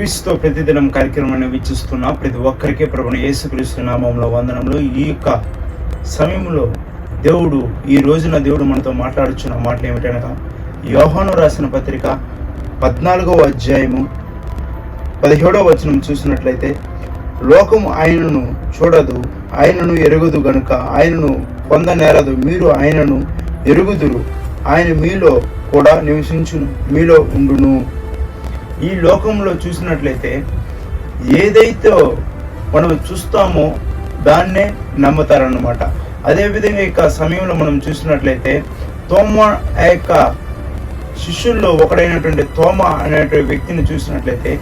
క్రీస్తు ప్రతిదినం కార్యక్రమాన్ని వీక్షిస్తున్న ప్రతి ఒక్కరికి ప్రభుని యేసుక్రీస్తు నామంలో వందనంలో ఈ యొక్క సమయంలో దేవుడు ఈ రోజున దేవుడు మనతో మాట్లాడుచున్న మాటలు ఏమిటనగా యోహాను రాసిన పత్రిక పద్నాలుగవ అధ్యాయము పదిహేడవ వచనం చూసినట్లయితే లోకము ఆయనను చూడదు ఆయనను ఎరుగుదు గనుక ఆయనను పొందనేరదు. మీరు ఆయనను ఎరుగుదురు ఆయన మీలో కూడా నివసించును మీలో ఉండును. ఈ లోకంలో చూసినట్లయితే ఏదైతే మనం చూస్తామో దాన్నే నమ్ముతారన్నమాట. అదేవిధంగా ఇక సమయంలో మనం చూసినట్లయితే తోమ ఆ యొక్క శిష్యుల్లో ఒకడైనటువంటి తోమ అనేటువంటి వ్యక్తిని చూసినట్లయితే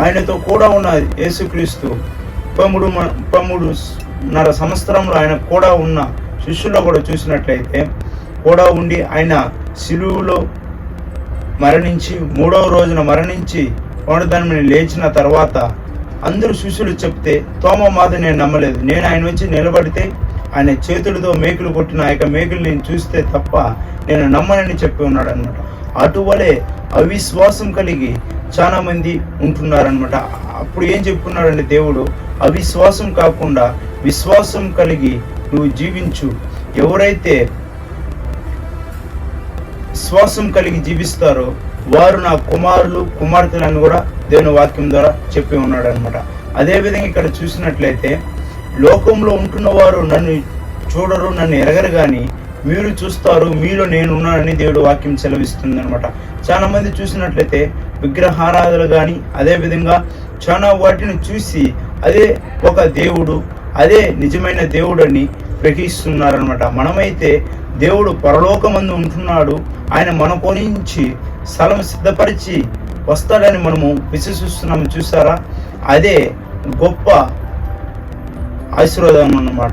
ఆయనతో కూడా ఉన్న యేసుక్రీస్తు పముడు పముడు నర సంవత్సరంలో ఆయన కూడా ఉన్న శిష్యుల్లో కూడా చూసినట్లయితే కూడా ఉండి ఆయన సిలువులో మరణించి మూడవ రోజున మరణించి పునరుద్ధరణ లేచిన తర్వాత అందరూ శిష్యులు చెప్తే తోమ మాత నేను నమ్మలేదు. నేను ఆయన వచ్చి నిలబడితే ఆయన చేతులతో మేకులు కొట్టిన ఆ యొక్క మేకులు నేను చూస్తే తప్ప నేను నమ్మనని చెప్పి ఉన్నాడు అనమాట అటువలే అవిశ్వాసం కలిగి చాలా మంది ఉంటున్నారనమాట అప్పుడు ఏం చెప్పుకున్నాడంటే దేవుడు అవిశ్వాసం కాకుండా విశ్వాసం కలిగి నువ్వు జీవించు. ఎవరైతే విశ్వాసం కలిగి జీవిస్తారో వారు నా కుమారులు కుమార్తెలను కూడా దేవుని వాక్యం ద్వారా చెప్పి ఉన్నాడు అనమాట అదేవిధంగా ఇక్కడ చూసినట్లయితే లోకంలో ఉంటున్న వారు నన్ను చూడరు నన్ను ఎరగరు కానీ మీరు చూస్తారు మీలో నేను ఉన్నానని దేవుడు వాక్యం సెలవిస్తుంది అనమాట చాలా మంది చూసినట్లయితే విగ్రహారాధనలు కానీ అదేవిధంగా చాలా వాటిని చూసి అదే ఒక దేవుడు అదే నిజమైన దేవుడు అని గ్రహిస్తున్నారనమాట మనమైతే దేవుడు పరలోకమందు ఉంటున్నాడు ఆయన మన కొనించి స్థలం సిద్ధపరిచి వస్తాడని మనము విశ్వసిస్తున్నాము. చూసారా? అదే గొప్ప ఆశీర్వాదం అన్నమాట.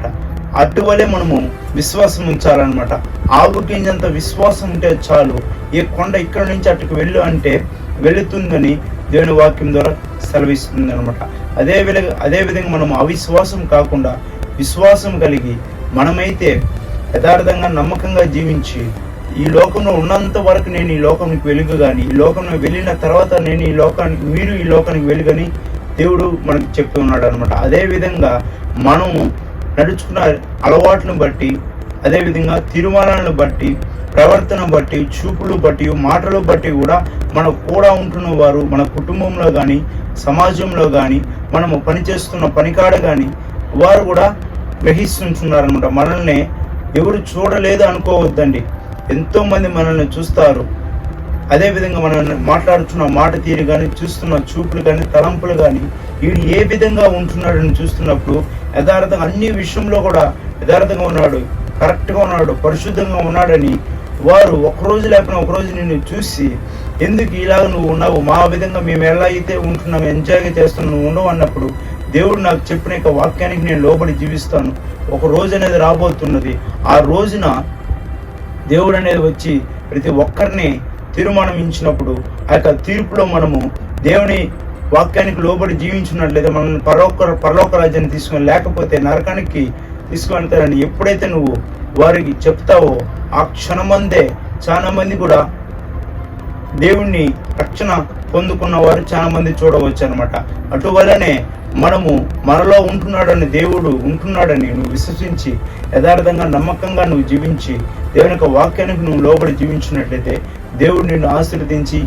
అటువలే మనము విశ్వాసం ఉంచాలన్నమాట. ఆవు గింజంత విశ్వాసం ఉంటే చాలు. ఈ కొండ ఇక్కడ నుంచి అటుకు వెళ్ళు అంటే వెళుతుందని దేవుని వాక్యం ద్వారా సెలవిస్తుంది అనమాట అదే విధంగా అదే విధంగా మనం అవిశ్వాసం కాకుండా విశ్వాసం కలిగి మనమైతే యథార్థంగా నమ్మకంగా జీవించి ఈ లోకంలో ఉన్నంత వరకు నేను ఈ లోకానికి వెలుగు కానీ ఈ లోకంలో వెళ్ళిన తర్వాత నేను ఈ లోకానికి మీరు ఈ లోకానికి వెలుగని దేవుడు మనకు చెప్తూ ఉన్నాడు అనమాట అదేవిధంగా మనము నడుచుకున్న అలవాట్లను బట్టి అదేవిధంగా తీర్మానాలను బట్టి ప్రవర్తన బట్టి చూపులు బట్టి మాటలు బట్టి కూడా మన కూడా ఉంటున్న వారు మన కుటుంబంలో కానీ సమాజంలో కానీ మనము పనిచేస్తున్న పనికాడ కానీ వారు కూడా గ్రహిస్తుంటున్నారనమాట మనల్ని ఎవరు చూడలేదు అనుకోవద్దండి. ఎంతో మంది మనల్ని చూస్తారు. అదేవిధంగా మనం మాట్లాడుతున్న మాట తీరు కానీ చూస్తున్న చూపులు కానీ తలంపులు కానీ వీడు ఏ విధంగా ఉంటున్నాడని చూస్తున్నప్పుడు యథార్థంగా అన్ని విషయంలో కూడా యథార్థంగా ఉన్నాడు కరెక్ట్గా ఉన్నాడు పరిశుద్ధంగా ఉన్నాడని వారు ఒకరోజు లేకపోయినా ఒకరోజు నిన్ను చూసి ఎందుకు ఇలాగ నువ్వు ఉన్నావు? మా విధంగా మేము ఎలా అయితే ఉంటున్నాము ఎంజాయ్గా చేస్తున్నాం నువ్వు ఉండవు అన్నప్పుడు దేవుడు నాకు చెప్పిన యొక్క వాక్యానికి నేను లోబడి జీవిస్తాను. ఒక రోజు అనేది రాబోతున్నది. ఆ రోజున దేవుడు అనేది వచ్చి ప్రతి ఒక్కరిని తీర్మానమించినప్పుడు ఆ యొక్క తీర్పులో మనము దేవుని వాక్యానికి లోబడి జీవించినట్లయితే మనం పరోక పరలోక రాజ్యాన్ని తీసుకొని లేకపోతే నరకానికి తీసుకువెళ్తారని ఎప్పుడైతే నువ్వు వారికి చెప్తావో ఆ క్షణమందే చాలా మంది కూడా దేవుణ్ణి రక్షణ పొందుకున్న వారు చాలా మంది చూడవచ్చు అనమాట అటువలనే మనము మనలో ఉంటున్నాడని దేవుడు ఉంటున్నాడని నువ్వు విశ్వసించి యథార్థంగా నమ్మకంగా నువ్వు జీవించి దేవుని యొక్క వాక్యానికి నువ్వు లోబడి జీవించినట్లయితే దేవుడు నిన్ను ఆశీర్వదించి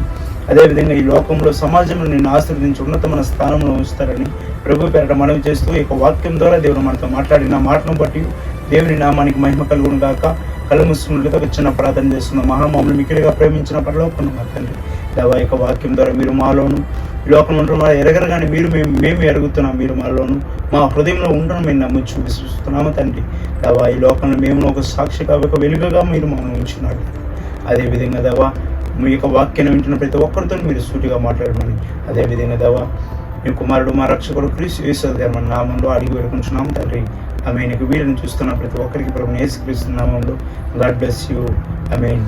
అదేవిధంగా ఈ లోకంలో సమాజంలో నిన్ను ఆశీర్వదించి ఉన్నతమైన స్థానంలో ఉంచుతారని ప్రభు పేరట మనవి చేస్తూ ఈ యొక్క వాక్యం ద్వారా దేవుడు మనతో మాట్లాడిన మాటను బట్టి దేవుని నామానికి మహిమ కలుగును గాక. కళ్ళు మూసుకున్నట్లయితే చిన్న ప్రార్థన చేస్తున్న. మహామాములు మిక్కిలిగా ప్రేమించిన పరలోకం కొన్ని తండ్రి దేవా యొక్క వాక్యం ద్వారా మీరు మాలోను లోకంలో ఉంటున్న ఎరగరు కానీ మీరు మేము మేము ఎరుగుతున్నాం మీరు మాలోను మా హృదయంలో ఉండడం మేము నమ్ముచ్చు చూపిస్తున్నాము తండ్రి. దవా ఈ లోకంలో మేము ఒక సాక్షిగా ఒక వెలుగుగా మీరు మమ్మల్ని ఉంచున్నాడు అదేవిధంగా దవా మీ యొక్క వాక్యాన్ని వింటున్న ప్రతి ఒక్కరితో మీరు సూటిగా మాట్లాడమని. అదేవిధంగా దవా మీ కుమారుడు మా రక్షకుడు క్రీస్తు వేసేది గారు మన నామంలో అడిగి వేడుకుంటున్నాము తండ్రి. ఆమె నీకు వీళ్ళని చూస్తున్న ప్రతి ఒక్కరికి ప్రభు యేసు క్రీస్తు నామంలో. God bless you. I mean